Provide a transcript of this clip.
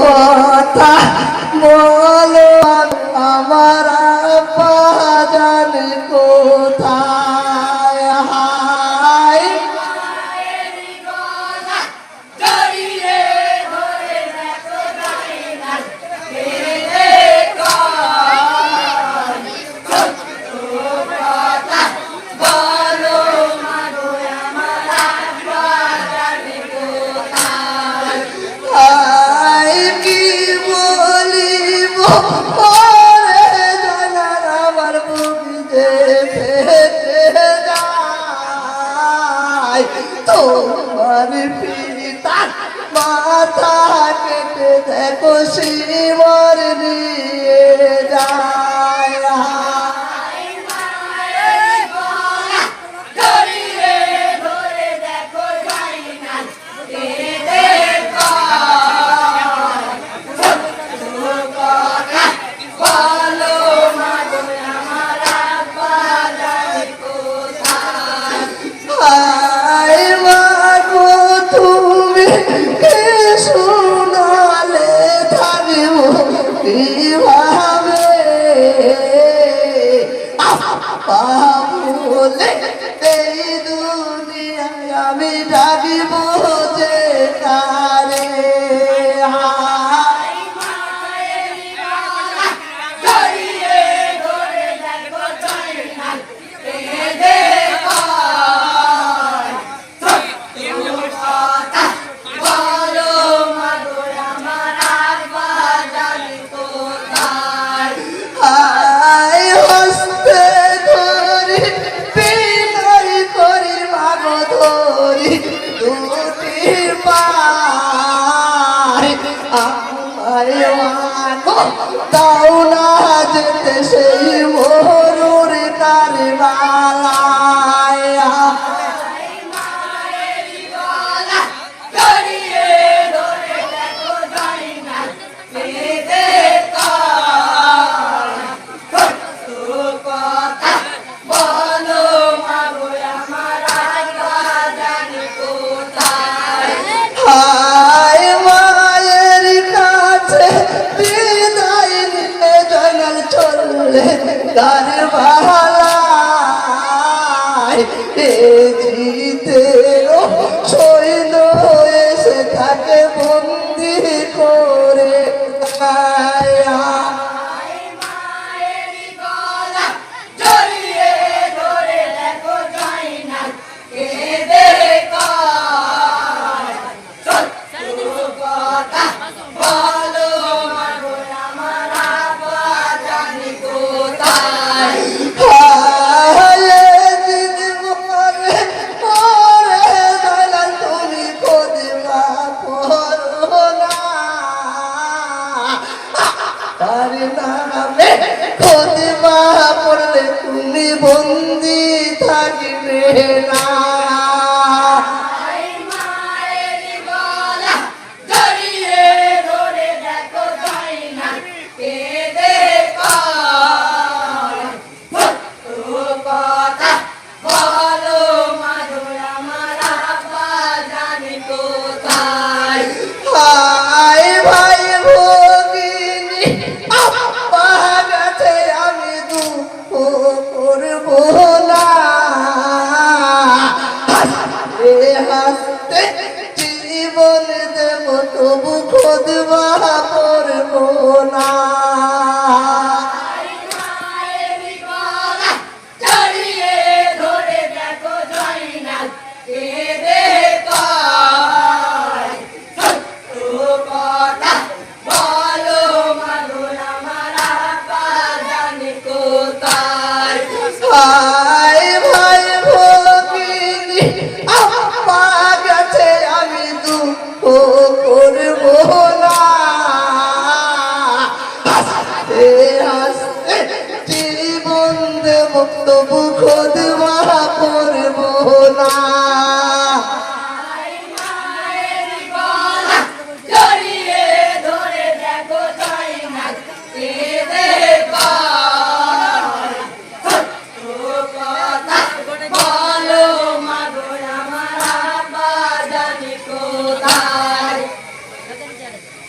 কথা বলো আমার পাজান কো তোমার পিতার মাথা কেটে দেখো শিবর নিয়ে যায়। পাবুলে এই দুনিয়ায় আমি রাগিব আমায় মানো তাও না যেতে সেই মোহ। perdi. নামে খোদমা পড়লে তুমি বন্দি থাকবে না।